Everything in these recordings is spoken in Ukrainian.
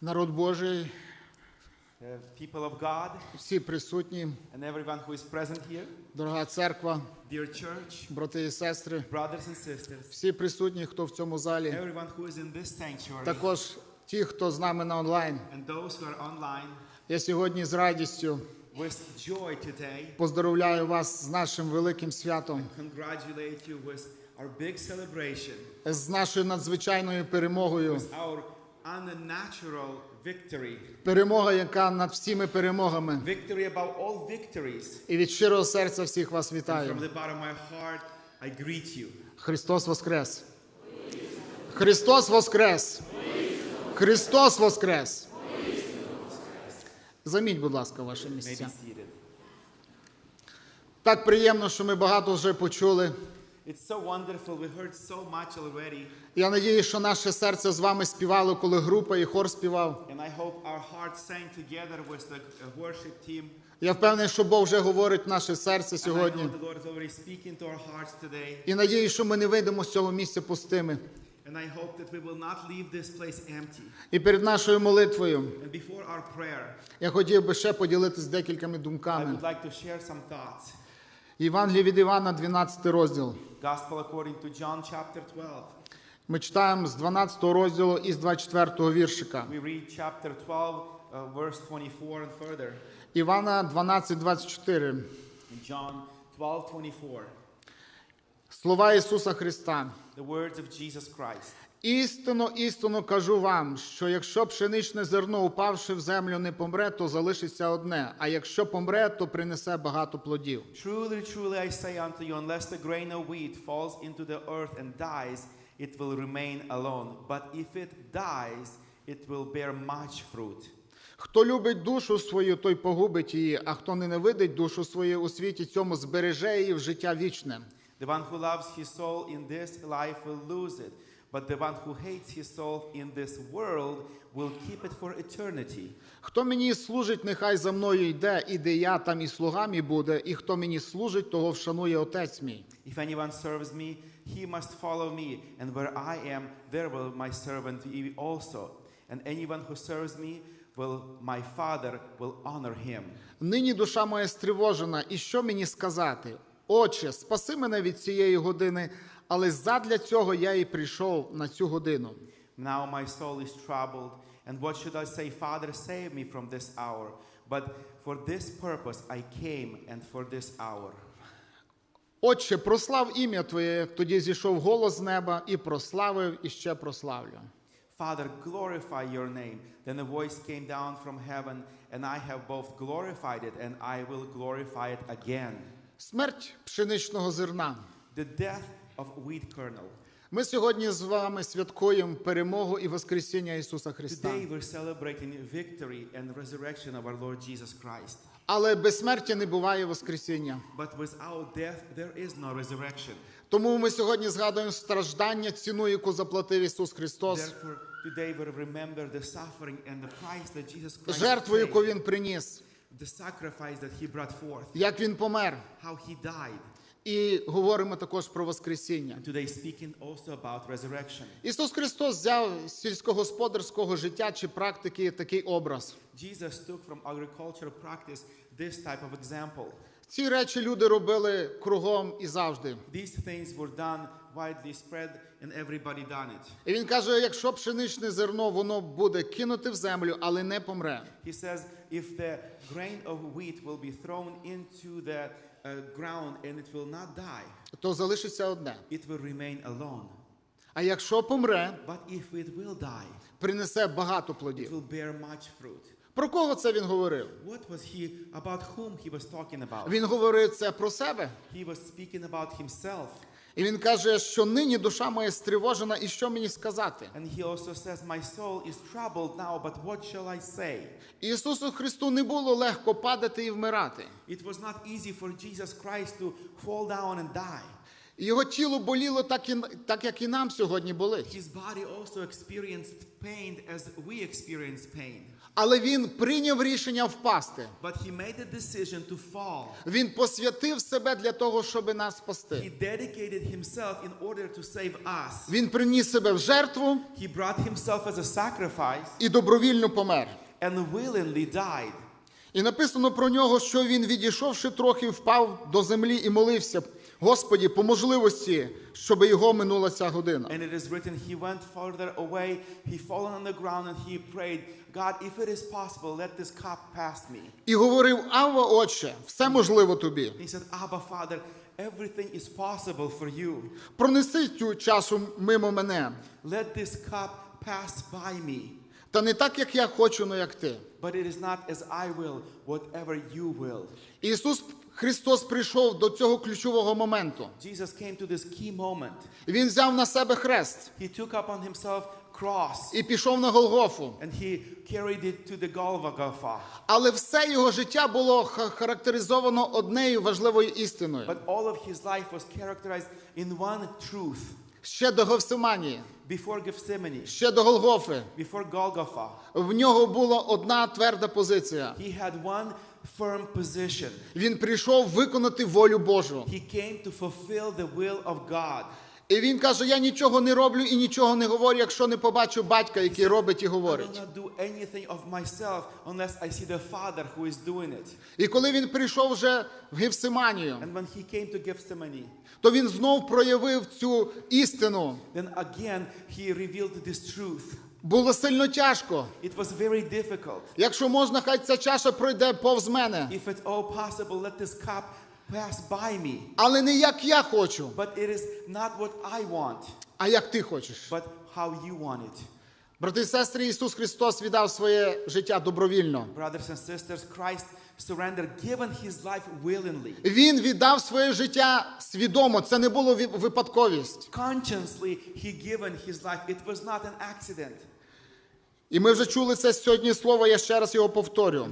народ Божий, the people of God, всі присутні, and everyone who is present here, дорога церква, dear church, брати і сестри, brothers and sisters, всі присутні, хто в цьому залі, everyone who is in this sanctuary, також ті, хто з нами на онлайн. and those who are online, Я сьогодні з радістю with joy today, поздоровляю вас з нашим великим святом, congratulate you with our big celebration, з нашою надзвичайною перемогою. with our Перемога, яка над всіми перемогами. victory above all victories. І від щирого серця всіх вас вітаю. from the bottom of my heart, I greet you. Христос Воскрес! Христос Воскрес! Христос Воскрес! Заміть, будь ласка, ваші be місця. Так приємно, що ми багато вже почули. It's so wonderful. We heard so much already. Я надію, що наше серце з вами співало, коли група і хор співав. And I hope our hearts sang together with the uh, worship team. Я впевнений, що Бог вже говорить в наше серце сьогодні. know the Lord is already speaking to our hearts today. І надію, що ми не вийдемо з цього місця пустими. And I hope that we will not leave this place empty. І перед нашою молитвою And before our prayer, я хотів би ще поділитися декількома I would like to share some thoughts. Євангеліє від Івана, 12 розділ. Gospel according to John chapter 12. Ми читаємо з 12 розділу і з 24 віршика. We read chapter 12, uh, verse 24 and further. Івана 12, 24. In John 12, 24. Слова Ісуса Христа. The words of Jesus Christ. Істинно, істинно кажу вам, що якщо пшеничне зерно, упавши в землю, не помре, то залишиться одне, а якщо помре, то принесе багато плодів. Truly, truly, I say unto you, unless the grain of wheat falls into the earth and dies, it will remain alone. But if it dies, it will bear much fruit. Хто любить душу свою, той погубить її, а хто ненавидить душу свою у світі цьому, збереже її в життя вічне. The one who loves his soul in this life will lose it, but the one who hates his soul in this world will keep it for eternity. Хто мені служить, нехай за мною йде, і де я, там і слуга мій буде, і хто мені служить, того вшанує Отець мій. If anyone serves me, he must follow me, and where I am, there will my servant be also. And anyone who serves me, will my Father will honor him. Нині душа моя стривожена, і що мені сказати? Отче, спаси мене від цієї години, але задля цього я і прийшов на цю годину. Now my soul is troubled, and what should I say? Father, save me from this hour. But for this purpose I came, and for this hour. Отче, прослав ім'я Твоє, тоді зійшов голос з неба і прославив, і ще прославлю. Father, glorify your name. Then a voice came down from heaven, and I have both glorified it, and I will glorify it again. Смерть пшеничного зерна. The death of wheat kernel. Ми сьогодні з вами святкуємо перемогу і Воскресіння Ісуса Христа. Today we're celebrating victory and resurrection of our Lord Jesus Christ. Але без смерті не буває Воскресіння. But without death, there is no resurrection. Тому ми сьогодні згадуємо страждання, ціну, яку заплатив Ісус Христос, Therefore, today we remember the suffering and the price that Jesus Christ жертву, яку Він приніс, the sacrifice that He brought forth, як Він помер. how He died. І говоримо також про Воскресіння. Ісус Христос взяв з сільськогосподарського життя чи практики такий образ. Jesus took from agricultural practice this type of example. Ці речі люди робили кругом і завжди. These things were done widely spread and everybody done it. І він каже: якщо пшеничне зерно, воно буде кинуте в землю, але не помре. He says, if the grain of wheat will be thrown into the uh, ground and it will not die, то залишиться одне. it will remain alone. А якщо помре, But if it will die, принесе багато it плодів. will bear much fruit. Про кого це він говорив? What was he, about whom he was talking about? Він говорив це про себе. He was speaking about himself. І він каже, що нині душа моя стривожена, і що мені сказати? And he also says, My soul is troubled now, but what shall I say? Ісусу Христу не було легко падати і вмирати. It was not easy for Jesus Christ to fall down and die. Його тіло боліло так, і, так як і нам сьогодні болить. His body also experienced pain as we experience pain. Але він прийняв рішення впасти. But he made the decision to fall. Він посвятив себе для того, щоб нас He спасти. dedicated himself in order to save us. Він приніс себе в жертву He brought himself as a sacrifice і добровільно помер. and willingly died. І написано про нього, що він, відійшовши трохи, впав до землі і молився. Господі, по можливості, щоб його минула ця година. And it is written, he went further away, he fallen on the ground and he prayed, God, if it is possible, let this cup pass me. І говорив: Авва, Отче, все можливо тобі. He said, Abba, Father, everything is possible for you. Пронеси цю часу мимо мене. Let this cup pass by me. Та не так, як я хочу, але як ти. But it is not as I will, whatever you will. Ісус Христос прийшов до цього ключового моменту. Jesus came to this key moment. Він взяв на себе хрест He took upon himself cross і пішов на Голгофу. and he carried it to the Golgotha. Але все його життя було характеризовано однею важливою істиною. But all of his life was characterized in one truth. Ще до Гевсиманії, Before Gethsemane, ще до Голгофи. before Golgotha, В нього була одна тверда позиція. he had one firm position. Він прийшов виконати волю Божу. He came to fulfill the will of God. І він каже: Я нічого не роблю і нічого не говорю, якщо не побачу батька, який робить і I говорить. do anything of myself unless I see the Father who is doing it. І коли він прийшов вже в Гевсиманію, And when he came to Gethsemane, то він знов проявив цю істину. then again he revealed this truth. Було сильно тяжко. It was very difficult. Якщо можна, хай ця чаша пройде повз мене. If it's all possible, let this cup pass by me. Але не як я хочу, But it is not what I want, а як ти хочеш. but how you want it. Брати і сестри, Ісус Христос віддав своє життя добровільно. Brothers and sisters, Christ surrendered, given his life willingly. Він віддав своє життя свідомо. Це не було випадковість. Consciously, he given his life. It was not an accident. І ми вже чули це сьогодні слово, я ще раз його повторю.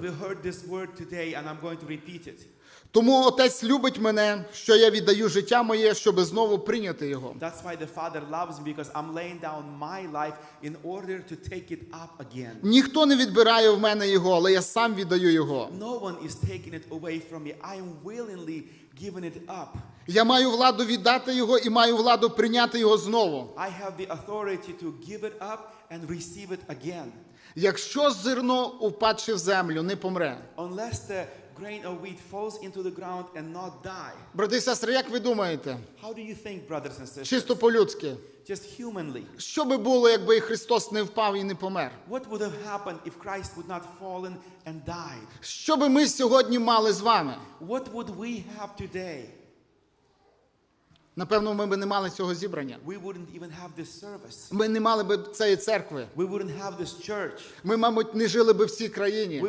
Тому Отець любить мене, що я віддаю життя моє, щоб знову прийняти його. That's why the Father loves me because I'm laying down my life in order to take it up again. Ніхто не відбирає в мене його, але я сам віддаю його. No one is taking it away from me. I am willingly giving it up. Я маю владу віддати його і маю владу прийняти його знову. I have the authority to give it up and receive it again. Якщо зерно, упадши в землю, не помре. Unless the grain of wheat falls into the ground and not die. Брати і сестри, як ви думаєте? How do you think, brothers and sisters? Чисто по-людськи. Just humanly. Що би було, якби Христос не впав і не помер? What would have happened if Christ would not fallen and died? Що би ми сьогодні мали з вами? What would we have today? Напевно, ми б не мали цього зібрання. Ми не мали б цієї церкви. Ми, мабуть, не жили б в цій країні.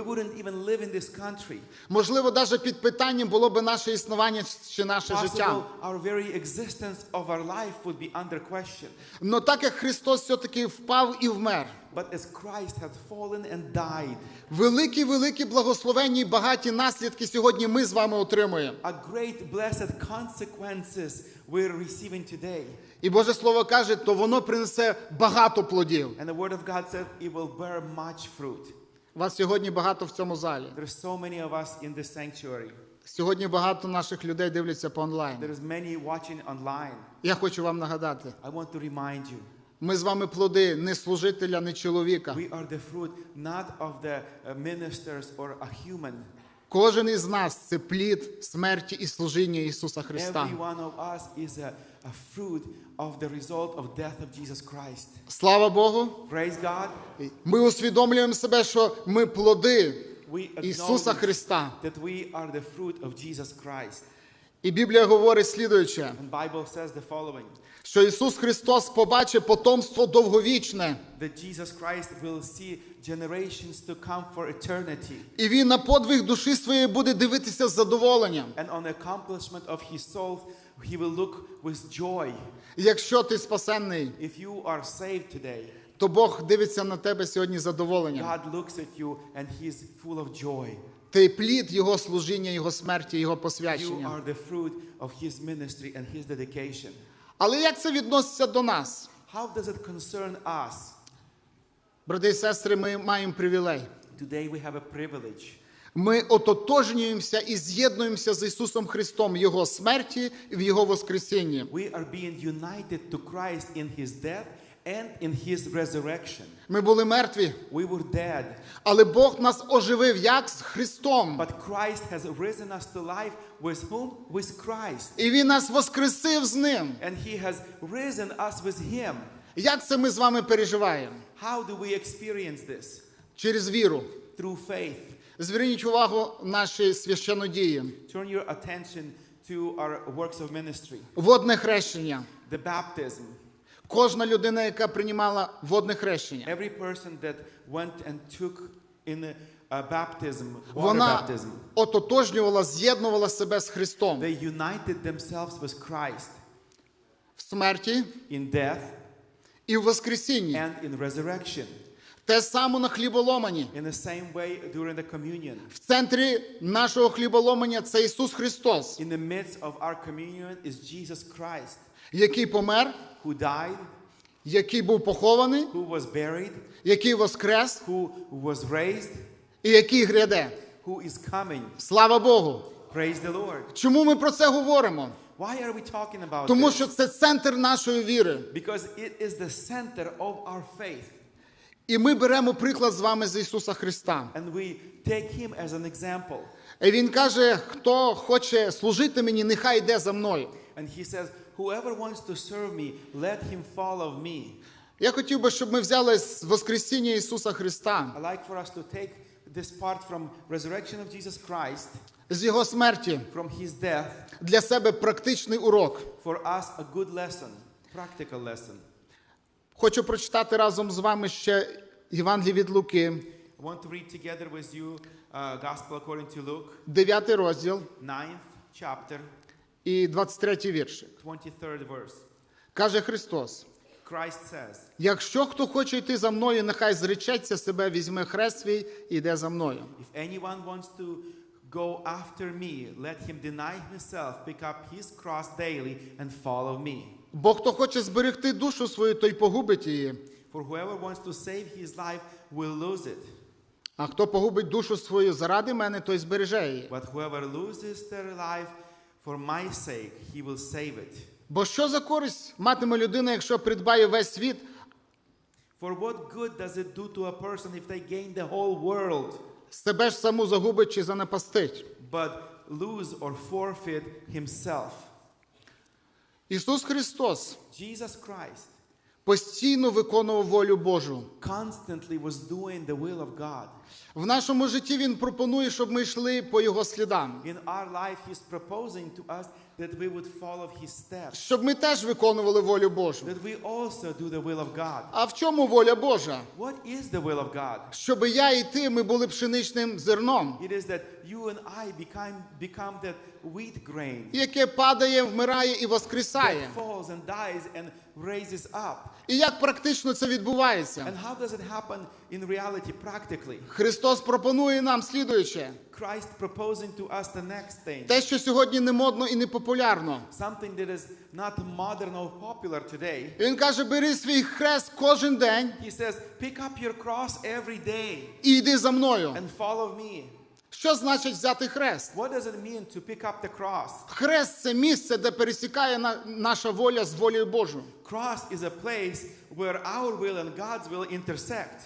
Можливо, навіть під питанням було б наше існування чи наше життя. Но так як Христос все-таки впав і вмер, But as Christ had fallen and died, великі, великі благословенні і багаті наслідки сьогодні ми з вами отримуємо. a great blessed consequences we're receiving today. І Боже Слово каже, то воно принесе багато плодів. And the Word of God said it will bear much fruit. Вас сьогодні багато в цьому залі. There's so many of us in this sanctuary. Сьогодні багато наших людей дивляться по онлайн. There's many watching online. Я хочу вам нагадати, I want to remind you, ми з вами плоди не служителя, не чоловіка. we are the fruit not of the uh, ministers or a human. Кожен із нас це плід смерті і служіння Ісуса Христа. Every one of us is a, a fruit of the result of death of Jesus Christ. Слава Богу! Praise God. Ми усвідомлюємо себе, що ми плоди Ісуса Христа. that we are the fruit of Jesus Christ. І Біблія говорить слідуюче, And Bible says the following, що Ісус Христос побачить потомство довговічне, that Jesus Christ will see generations to come for eternity. і Він на подвиг душі своєї буде дивитися з задоволенням. And on accomplishment of his soul, he will look with joy. Якщо ти спасенний, If you are saved today, то Бог дивиться на тебе сьогодні з задоволенням. God looks at you and he is full of joy. Ти плід Його служіння, Його смерті, Його You are the fruit of his ministry and his dedication. Але як це відноситься до нас? How does it concern us? Брати і сестри, ми маємо привілей. Today we have a privilege. Ми ототожнюємося і з'єднуємося з Ісусом Христом в Його смерті і в Його Воскресінні. We are being united to Christ in his death and in his resurrection. Ми були мертві, We were dead, але Бог нас оживив як з Христом. but Christ has risen us to life with whom? With Christ. І Він нас воскресив з ним. And he has risen us with him. Як це ми з вами переживаємо? How do we experience this? Через віру. Through faith. Зверніть увагу наші священодії. Turn your attention to our works of ministry. Водне хрещення. The baptism. Кожна людина, яка приймала водне хрещення, Every person that went and took in a, a baptism, вона baptism, ототожнювала, з'єднувала себе з Христом they united themselves with Christ в смерті in death і в Воскресінні. and in resurrection. Те саме на хліболомані. In the same way during the communion. В центрі нашого хліболомання це Ісус Христос, In the midst of our communion is Jesus Christ, який помер, who died, який був похований, who was buried, який воскрес who was raised, і який гряде. who is coming. Слава Богу! Praise the Lord. Чому ми про це говоримо? Why are we talking about Тому що це центр нашої віри. Because it is the center of our faith. І ми беремо приклад з вами з Ісуса Христа. And we take him as an example. І Він каже: хто хоче служити мені, нехай йде за мною. And he says, Whoever wants to serve me, let him follow me. Я хотів би, щоб ми взяли з Воскресіння Ісуса Христа, I like for us to take this part from resurrection of Jesus Christ, з Його смерті, from his death, для себе практичний урок. for us a good lesson, practical lesson. Хочу прочитати разом з вами ще Євангеліє від Луки, I want to read together with you uh, Gospel according to Luke, 9 розділ 9th chapter, і 23 віршик. 23rd verse. Каже Христос: says, якщо хто хоче йти за мною, нехай зречеться себе, візьме хрест свій і йде за мною. If wants to go after me, let him deny himself, pick up his cross daily, and follow me. Бо хто хоче зберегти душу свою, той погубить її. For whoever wants to save his life will lose it. А хто погубить душу свою заради мене, той збереже її. But whoever loses their life for my sake, he will save it. Бо що за користь матиме людина, якщо придбає весь світ, For what good does it do to a person if they gain the whole world, себе ж саму загубить чи занапастить? but lose or forfeit himself? Ісус Христос Jesus Christ постійно виконував волю Божу. constantly was doing the will of God. В нашому житті Він пропонує, щоб ми йшли по Його слідам, In our life, He's proposing to us that we would follow His steps, щоб ми теж виконували волю Божу. that we also do the will of God. А в чому воля Божа? What is the will of God? Щоб я і ти ми були пшеничним зерном, It is that you and I become, become that wheat grain яке падає, вмирає і воскресає. that falls and dies and raises up. І як практично це відбувається? And how does it happen in reality, practically? Христос пропонує нам слідуюче. Christ proposing to us the next thing. Те, що сьогодні не модно і не популярно. Something that is not modern or popular today. Він каже: бери свій хрест кожен день He says, pick up your cross every day і йди за мною. and follow me. Що значить взяти хрест? What does it mean to pick up the cross? Хрест це місце, де пересікає наша воля з волею Божою. Cross is a place where our will and God's will intersect.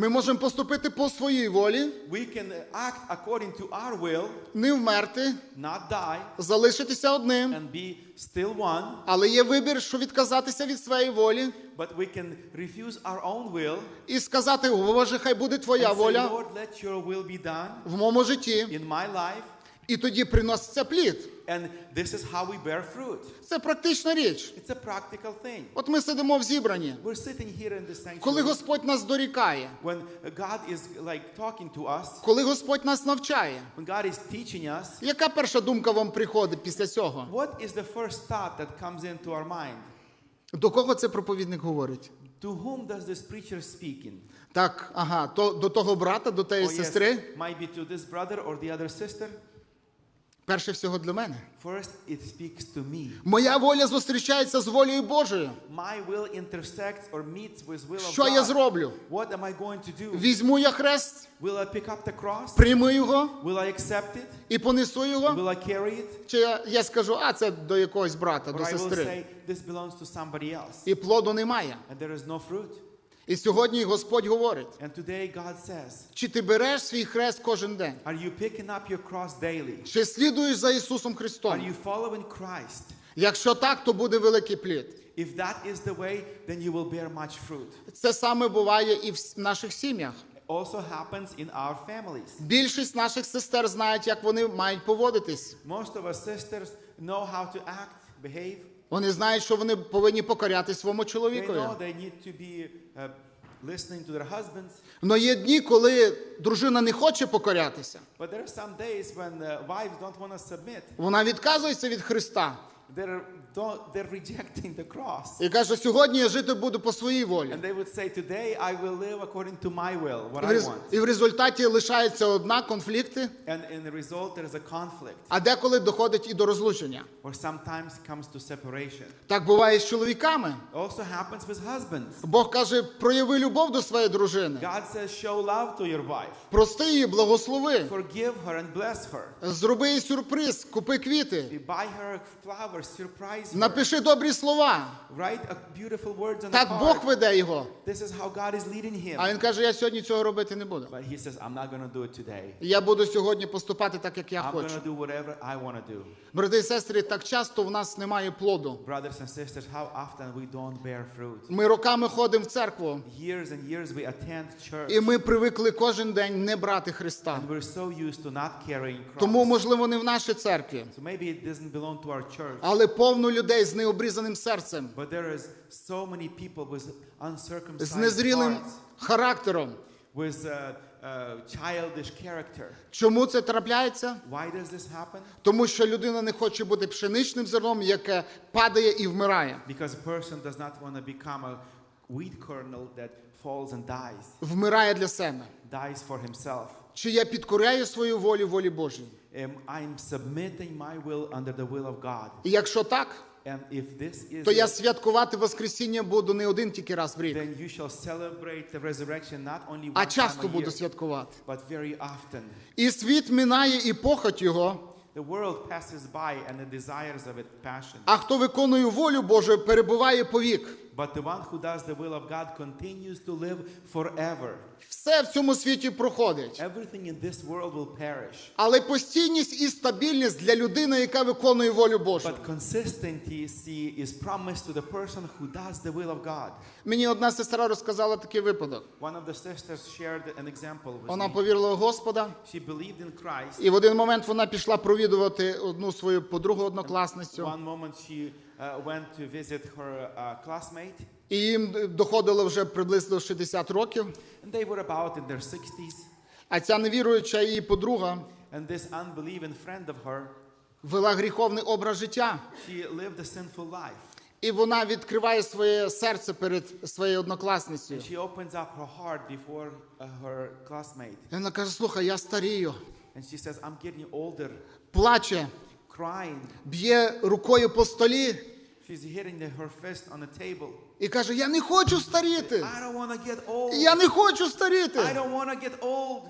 Ми можемо поступити по своїй волі, We can act according to our will, не вмерти, not die, залишитися одним, and be still one, але є вибір, що відказатися від своєї волі but we can refuse our own will і сказати: Боже, хай буде твоя воля Lord, let your will be done в моєму житті, in my life, і тоді приноситься плід. And this is how we bear fruit. Це практична річ. It's a practical thing. От ми сидимо в зібранні. We're sitting here in the Коли sanctuary Господь нас дорікає, when God is like talking to us, коли Господь нас навчає, when God is teaching us. яка перша думка вам приходить після цього? What is the first thought that comes into our mind? До кого це проповідник говорить? To whom does this preacher speaking? Так, ага, то до того брата, до тієї Oh, сестри. might be to this brother or the other sister. Перше всього для мене. First, it speaks to me. Моя воля зустрічається з волею Божою. My will intersects or meets with will of Що God. я зроблю? What am I going to do? Візьму я хрест, Will I pick up the cross? прийму його Will I accept it? і понесу його. Will I carry it? Чи я, я скажу, а це до якогось брата, Or до сестри. I will say, this belongs to somebody else. І плоду немає. And there is no fruit. І сьогодні Господь говорить: And today God says, чи ти береш свій хрест кожен день? Are you picking up your cross daily? Чи слідуєш за Ісусом Are you following Christ? Якщо так, то буде великий плід. If that is the way, then you will bear much fruit. Це саме буває і в наших сім'ях. Also happens in our families. Більшість наших сестер знають, як вони мають поводитись. Most of us sisters know how to act, behave. Вони знають, що вони повинні покоряти своєму чоловікові. husbands. Но є дні, коли дружина не хоче покорятися. Submit. Вона відказується від Христа They're, they're rejecting the cross. і каже: сьогодні я жити буду по своїй волі. And they would say, Today I will live according to my will, what I want. І в результаті лишається одна конфлікти, And in the result, there is a conflict, а деколи доходить і до розлучення. or sometimes comes to separation. Так буває з чоловіками. Also happens with husbands. Бог каже: прояви любов до своєї дружини, God says, Show love to your wife, прости її, благослови, forgive her and bless her. зроби їй сюрприз, купи квіти, buy her flowers. Напиши добрі слова. Так. Бог веде його. А він каже: я сьогодні цього робити не буду. Я буду сьогодні поступати так, як я хочу. Брати і сестри, так часто в нас немає плоду. Ми роками ходимо в церкву, і ми привикли кожен день не брати Христа. Тому, можливо, не в нашій церкві, Але повно людей з необрізаним серцем, But there is so many people with з незрілим характером. with uh, uh, childish character. Чому це трапляється? Why does this happen? Тому що людина не хоче бути пшеничним зерном, яке падає і вмирає. Because a person does not want to become a wheat kernel that falls and dies, Вмирає для себе. dies for himself. Чи я підкоряю свою волю волі Божій? Um, I'm submitting my will under the will of God. І якщо так, And if this is то я святкувати Воскресіння буду не один тільки раз в рік, then you shall celebrate the resurrection not only а one time часто a буду year, святкувати. but very often. І світ минає і похоть його, The world passes by and the desires of it passion. а хто виконує волю Божу, перебуває повік. But the one who does the will of God continues to live forever. Все в цьому світі проходить. Everything in this world will perish. Але постійність і стабільність для людини, яка виконує волю Божу. But consistency is promised to the person who does the will of God. Мені одна сестра розказала такий випадок. One of the sisters shared an example with Вона повірила в Господа, She believed in Christ. і в один момент вона пішла провідувати одну свою подругу однокласницю, One moment she uh, went to visit her uh, classmate, і їм доходило вже приблизно 60 років. and they were about in their 60s. А ця невіруюча її подруга And this unbelieving friend of her, вела гріховний образ життя. she lived a sinful life. І вона відкриває своє серце перед своєю однокласницею. And she opens up her heart before uh, her classmate. І вона каже: слухай, я старію, And she says, I'm getting older, плаче. Б'є рукою по столі She's hitting the, her fist on the table. і каже: Я не хочу старіти. I don't want to get old. Я не хочу I don't want to get old.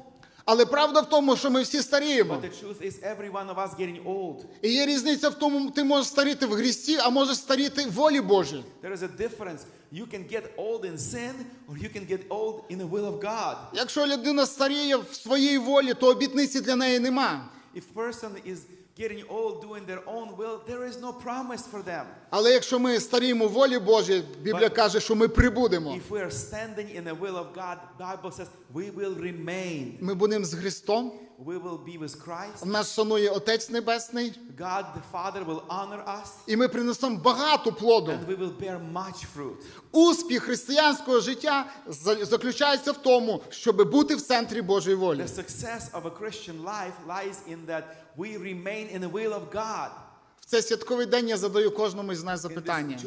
Але правда в тому, що ми всі старіємо. But the truth is, every one of us getting old. І є різниця в тому, ти можеш старіти в грісі, а можеш старіти в волі Божій. There is a difference. You can get old in sin, or you can get old in the will of God. Якщо людина старіє в своїй волі, то обітниці для неї нема. If person is getting old doing their own will, there is no promise for them. Але якщо ми старіємо в волі Божій, Біблія But каже, що ми прибудемо. If we are standing in the will of God, Bible says we will remain. Ми будемо з Христом. We will be with Christ. Нас шанує Отець Небесний, God the Father will honor us, і ми принесемо багато плоду. and we will bear much fruit. Успіх християнського життя заключається в тому, щоб бути в центрі Божої волі. The success of a Christian life lies in that we remain in the will of God. В цей святковий день я задаю кожному з нас запитання.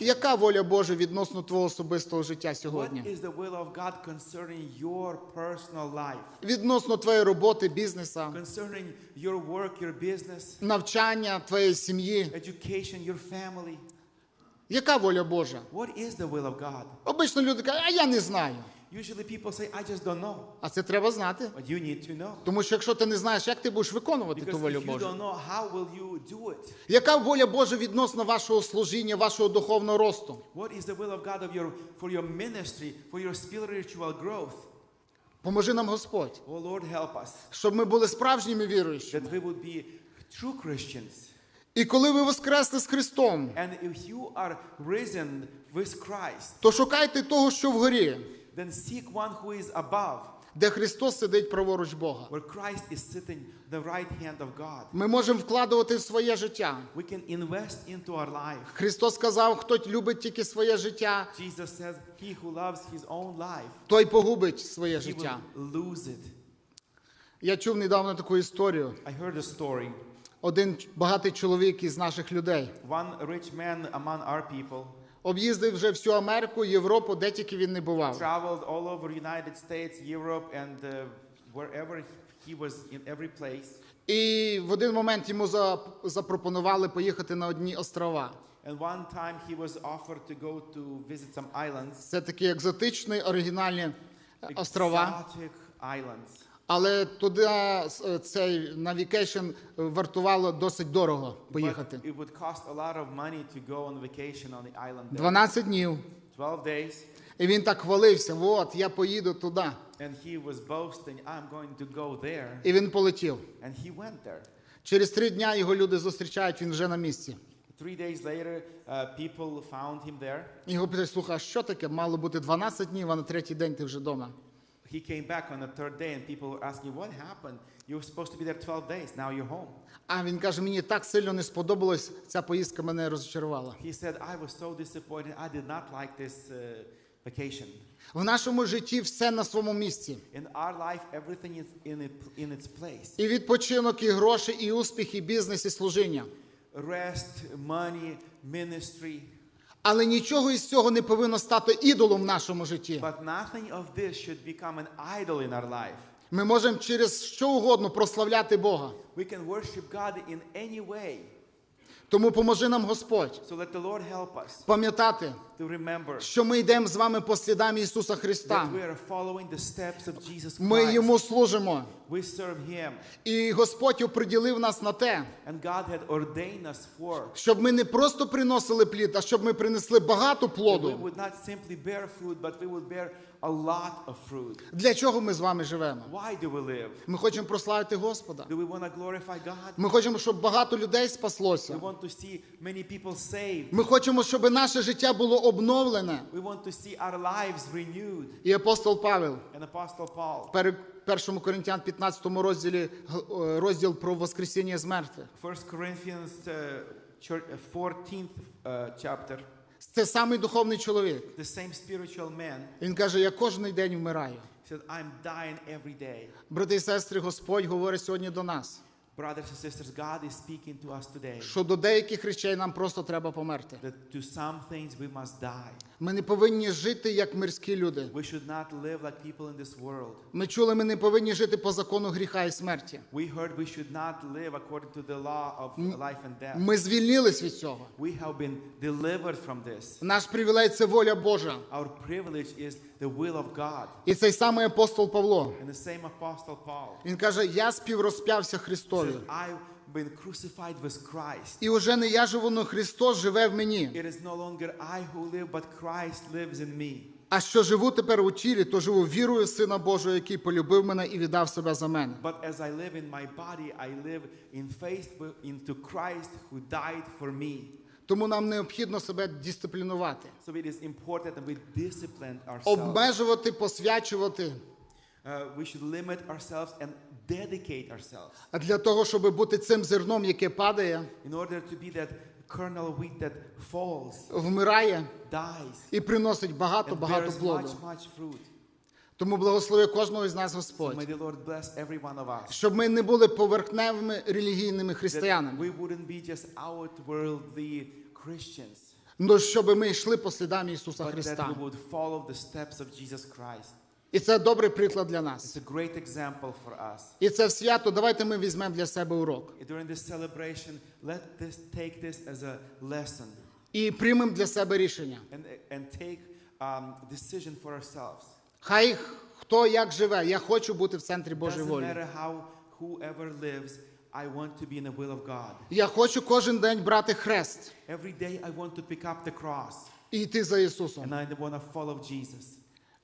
Яка воля Божа відносно твого особистого життя сьогодні? Відносно твоєї роботи, business, навчання, твоєї сім'ї? Яка воля Божа? What is the will of God? Обично люди кажуть, а я не знаю. Usually people say, I just don't know. А це треба знати. But you need to know. Тому що якщо ти не знаєш, як ти будеш виконувати ту волю if you Божу? don't know, how will you do it? Яка воля Божа відносно вашого служіння, вашого духовного росту? What is the will of God of your, for your ministry, for your spiritual growth? Поможи нам Господь, Oh Lord, help us щоб ми були справжніми віруючими. that we would be true Christians. І коли ви воскресли з Христом, And if you are risen with Christ, то шукайте того, що вгорі, then seek one who is above, де Христос сидить праворуч Бога. where Christ is sitting the right hand of God. Ми можемо вкладувати в своє життя. We can invest into our life. Христос сказав, хто любить тільки своє життя, Jesus says, He who loves his own life, той погубить своє he життя. will lose it. Я чув недавно таку історію. I heard a story. Один багатий чоловік із наших людей One rich man among our people об'їздив вже всю Америку, Європу, де тільки він не бував. traveled all over United States, Europe, and uh, wherever he was in every place. І в один момент йому за- запропонували поїхати на одні острова. And one time he was offered to go to visit some islands, Це такі екзотичні, оригінальні е, острова. exotic islands. Але туди е, цей навікейшн вартувало досить дорого поїхати. it would cost a lot of money to go on vacation on the island. 12 днів. 12 days. І він так хвалився: от я поїду туди. And he was boasting, I'm going to go there. І він полетів. And he went there. Через три дня його люди зустрічають, він вже на місці. Three days later, uh, people found him there. Його питають, слухай, а що таке? Мало бути 12 днів, а на третій день ти вже вдома. He came back on the third day, and people were asking, What happened? You were supposed to be there 12 days. Now you're home. А він каже: мені так сильно не сподобалось, ця поїздка мене розчарувала. He said, I was so disappointed. I did not like this uh, vacation. В нашому житті все на своєму місці. In our life, everything is in, it, in its place. І відпочинок, і гроші, і успіх, і бізнес, і служіння. Rest, money, ministry. Але нічого із цього не повинно стати ідолом в нашому житті. But nothing of this should become an idol in our life. Ми можемо через що угодно прославляти Бога. We can worship God in any way. Тому поможи нам Господь So let the Lord help us пам'ятати, to remember що ми йдемо з вами по слідам Ісуса Христа. that we are following the steps of Jesus Ми йому служимо. We serve Him. І Господь оприділив нас на те, And God had ordained us for щоб ми не просто приносили плід, а щоб ми принесли багато that we плоду. would not simply bear fruit, but we would bear a lot of fruit. Для чого ми з вами живемо? Why do we live? Ми хочемо прославити Господа. Do we want to glorify God? Ми хочемо, щоб багато людей We спаслося. want to see many people saved. Ми хочемо, щоб наше життя було обновлене. We want to see our lives renewed. І апостол Павел And Apostle Paul, в 1 Коринтян 15 розділі е, розділ про воскресіння з мертвих. 1 Corinthians uh, uh, 14th uh, chapter, Це самий духовний чоловік. the same spiritual man Він каже: Я кожен день вмираю. said, I'm dying every day. Брати і сестри, Господь говорить сьогодні до нас, Brothers and sisters, God is speaking to us today що до деяких речей нам просто треба померти. that to some things we must die. Ми не повинні жити як мирські люди. We should not live like people in this world. Ми чули, ми не повинні жити по закону гріха і смерті. We heard we should not live according to the law of life and death. Ми звільнились від цього. We have been delivered from this. Наш привілей це воля Божа. Our privilege is the will of God. І цей самий апостол Павло. And the same Apostle Paul Він каже: Я співрозп'явся Христові. says, I've been crucified with Christ. І уже не я живу, но Христос живе в мені. It is no longer I who live, but Christ lives in me. А що живу тепер у тілі, то живу вірою в Сина Божого, який полюбив мене і віддав себе за мене. But as I live in my body, I live in faith into Christ who died for me. Тому нам необхідно себе дисциплінувати, So it is important that we discipline ourselves. обмежувати, посвячувати. Uh, we should limit ourselves and dedicate ourselves А для того, щоб бути цим зерном, яке падає, in order to be that kernel of wheat that falls, вмирає dies, і приносить and багато-багато bears плоду. much, much fruit. Тому благослови кожного із нас Господь, may the Lord bless every one of us. щоб ми не були поверхневими релігійними християнами, we wouldn't be just outworldly Christians, але щоб ми йшли по слідам Ісуса but that we would follow the steps of Jesus Christ. І це добрий приклад для It's a great example for us. І це в свято давайте ми візьмемо для себе урок During this celebration, let this take this as a lesson і приймемо для себе рішення. and, and take um, decision for ourselves. Хай хто як живе, я хочу бути в центрі Божої Doesn't matter how whoever lives, I want to be in the will of God. Я хочу кожен день брати хрест Every day I want to pick up the cross і йти за Ісусом. and I want to follow Jesus.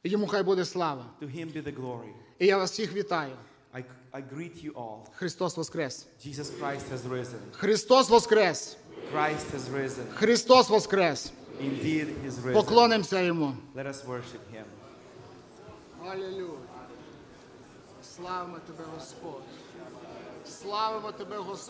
Йому хай буде слава. To him be the glory. І я вас всіх вітаю. I, I greet you all. Христос Воскрес! Jesus Christ has risen. Христос Воскрес! Christ has risen. Христос Воскрес! Indeed, He's risen. Поклонимося Йому. Let us worship Him. Алілюя. Славимо Тебе, Господь. Славимо Тебе, Господь.